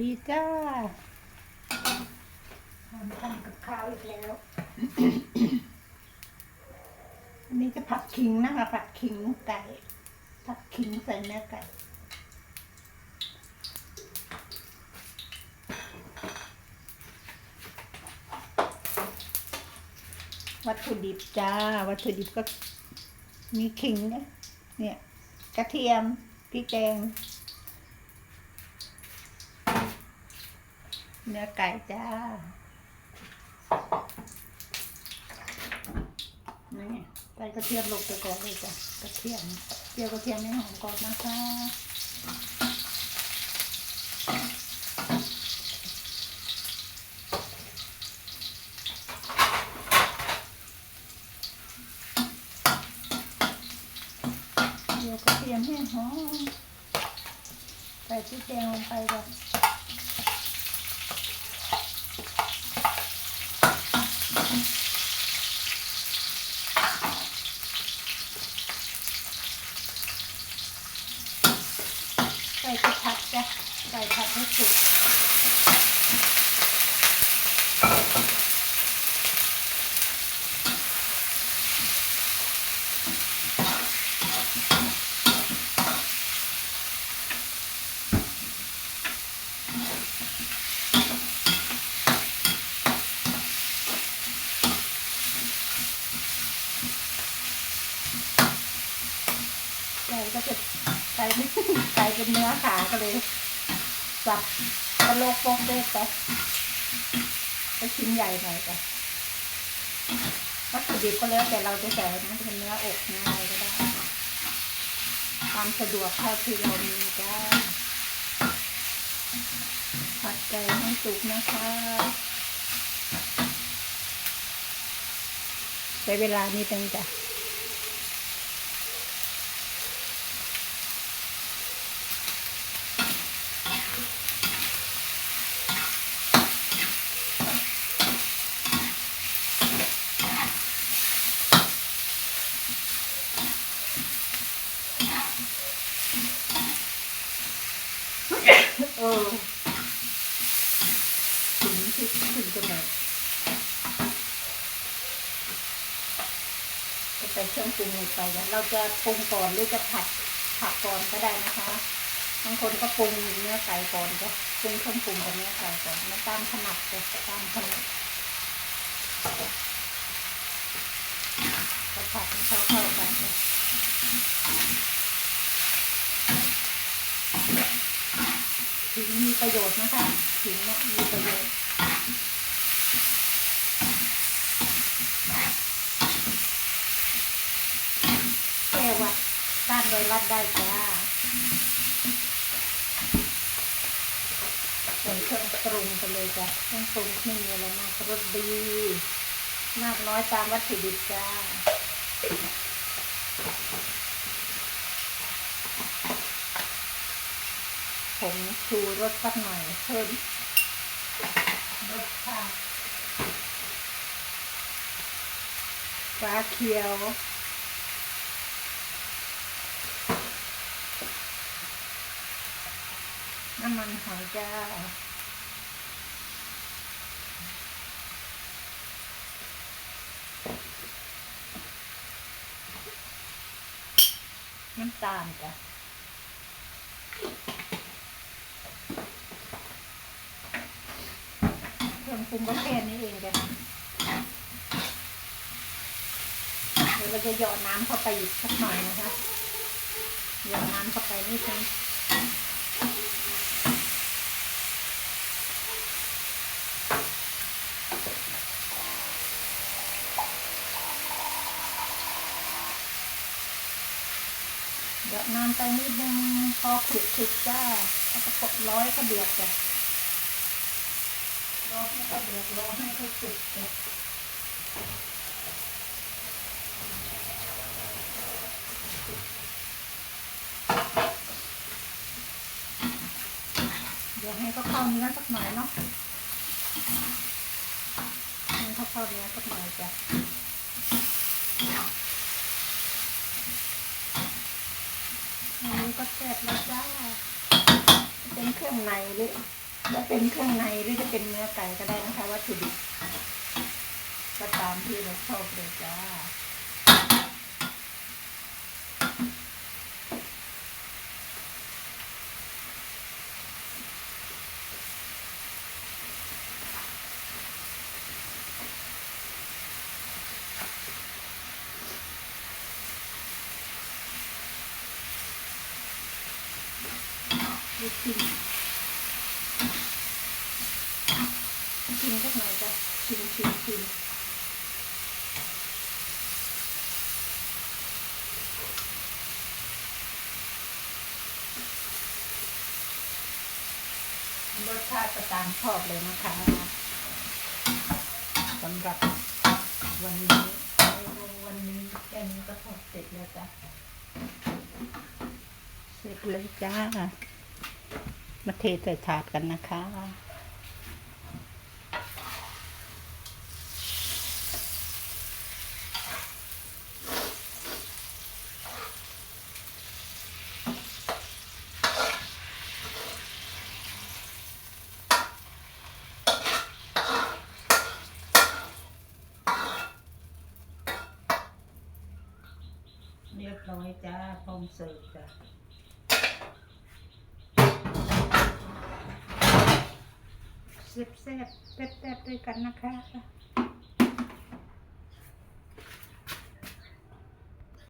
ดีจ้าทำทำกับข้าวอีกแล้วอันนี้จะผัดขิงนะคะผัดขิงไก่ผัดขิงใส่เนื้อไก่วัตถุดิบจ้า วัตถุดิบก็มีขิงนะเนี่ย กระเทียมพริกแกง เนื้อไก่จ้า นี่ใส่กระเทียมลงไปก่อนเลยจ้ะ กระเทียมเจียวกระเทียมให้หอมก่อนนะคะ เจียวกระเทียมให้หอม ใส่พริกแกงลงไปก่อน ใส่กระพัดจ้ะใส่ผัดให้สุกไก่ก็จะไก่ไม่ไก่เป็นเนื้อขาก็เลย สับกระโหลกโปกเล็กไปไปชิ้นใหญ่หน่อยไปวัตถุดิบก็แล้วแต่เราจะใส่นะเป็นเนื้ออกเนื้ออะไรก็ได้ความสะดวกเท่าที่เรามีจ้าผัดไก่ให้สุกนะคะใช้เวลานิดนึงจ้ะ เออถึงถึงจะแบบจะไปเครื่องปรุงลงไปแล้วเราจะปรุงก่อนหรือจะผัดผักก่อนก็ได้นะคะบางคนก็ปรุงเนื้อไก่ก่อนก็ปรุงเครื่องปรุงกับเนื้อไก่ก่อนแล้วตามถนัดจะตามถนัดก็ผัดให้เข้าเข้าๆกันจ้ะถึงมี ประโยชน์นะคะถึงเนี่ยมีประโยชน์แก้วัดต้านไวรัสได้จ้าใส่เครื่องปรุงไปเลยจ้ะเครื่องปรุงไม่มีอะไรมากรสดี มากน้อยตามวัตถุดิบจ้า ผมชูรสสักหน่อยเพิ่มรสชาติฟ้าเขียวน้ำมันหอยจ้าน้ำตาลจ้ะ เครื่อง ปรุงก็แค่นี้เองจ้ะเดี๋ยวเราจะหยอดน้ำเข้าไปอีกสักหน่อยนะคะหยอดน้ำเข้าไปนิดนึงเดี๋ยวนานไปนิดนึงพอขลุกขลุกจ้าแล้วก็กดร้อยก็เดือดจ้ะ รอให้ก็เดือดรอให้เขาสุกจ้ะเดี๋ยวให้เขาเข้าเนื้อสักหน่อยเนาะให้เขาเข้าเนื้อสักหน่อยจ้ะอันนี้ก็เสร็จแล้วจ้าเป็นเครื่องในเลย จะเป็นเครื่องในหรือจะเป็นเนื้อไก่ก็ได้นะคะ วัตถุดิบก็ตามที่เราชอบเลยจ้าดูชิมชิ สักหน่อยจ้ะชิมชิมชิมรสชาติก็ตามชอบเลยนะคะสำหรับวันนี้เมนูวันนี้แค่นี้ก็ทอดเสร็จแล้วจ้ะเสร็จเลยจ้ามาเทใส่ถาดกันนะคะ เร้อยจ้าพร้อมเสิร์ฟจ้ะแซ่บๆแซ่บๆด้วยกันนะคะ